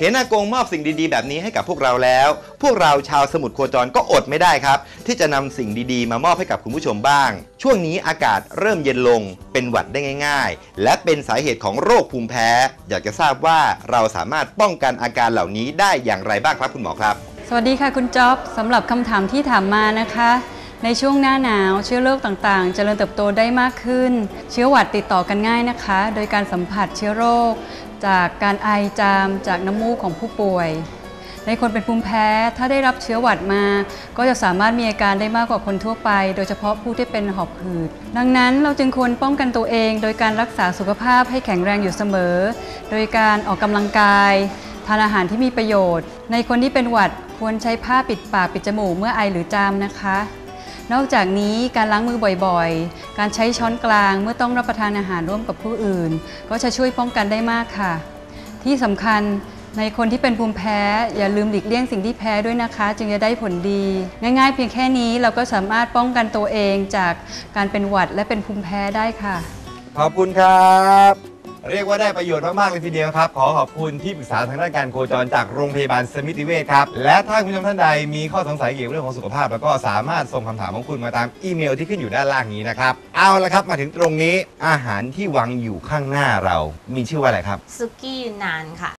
เห็นอากงมอบสิ่งดีๆ แบบนี้ให้กับพวกเราแล้ว พวกเราชาวสมุทรโคจรก็อดไม่ได้ครับ ที่จะนำสิ่งดีๆ มามอบให้กับคุณผู้ชมบ้าง ช่วงนี้อากาศเริ่มเย็นลง เป็นหวัดได้ง่าย ๆ และเป็นสาเหตุของโรคภูมิแพ้ อยากจะทราบว่าเราสามารถป้องกันอาการเหล่านี้ได้อย่างไรบ้างครับคุณหมอครับ สวัสดีค่ะคุณจ๊อบสำหรับคำถามที่ถามมานะคะ ในช่วงหน้าหนาว เชื้อโรคต่างๆเจริญเติบโตได้มากขึ้น เชื้อหวัดติดต่อกันง่ายนะคะ โดยการสัมผัสเชื้อโรค จากการไอจาม จากน้ำมูกของผู้ป่วย ในคนเป็นภูมิแพ้ถ้าได้รับเชื้อหวัดมา ก็จะสามารถมีอาการได้มากกว่าคนทั่วไป โดยเฉพาะผู้ที่เป็นหอบหืด ดังนั้นเราจึงควรป้องกันตัวเอง โดยการรักษาสุขภาพให้แข็งแรงอยู่เสมอ โดยการออกกำลังกายทานอาหารที่มีประโยชน์ ในคนที่เป็นหวัดควรใช้ผ้าปิดปากปิดจมูกเมื่อไอหรือจามนะคะ นอกจากนี้การล้างมือบ่อยๆ การใช้ช้อนกลางเมื่อต้องรับประทานอาหารร่วมกับผู้อื่น ก็จะช่วยป้องกันได้มากค่ะ ที่สำคัญในคนที่เป็นภูมิแพ้อย่าลืมหลีกเลี่ยงสิ่งที่แพ้ด้วยนะคะ จึงจะได้ผลดี ง่ายๆ เพียงแค่นี้เราก็สามารถป้องกันตัวเองจากการเป็นหวัดและเป็นภูมิแพ้ได้ค่ะ ขอบคุณครับ เรียกว่าได้ประโยชน์มากๆเลยทีเดียวครับ ขอขอบคุณที่ปรึกษาทางด้านการโคจรจากโรงพยาบาลสมิติเวชครับ และถ้าคุณผู้ชมท่านใดมีข้อสงสัยเกี่ยวกับเรื่องของสุขภาพ แล้วก็สามารถส่งคำถามของคุณมาตามอีเมลที่ขึ้นอยู่ด้านล่างนี้นะครับ เอาละครับมาถึงตรงนี้อาหารที่วางอยู่ข้างหน้าเรา มีชื่อว่าอะไรครับ ซุกี้นานค่ะ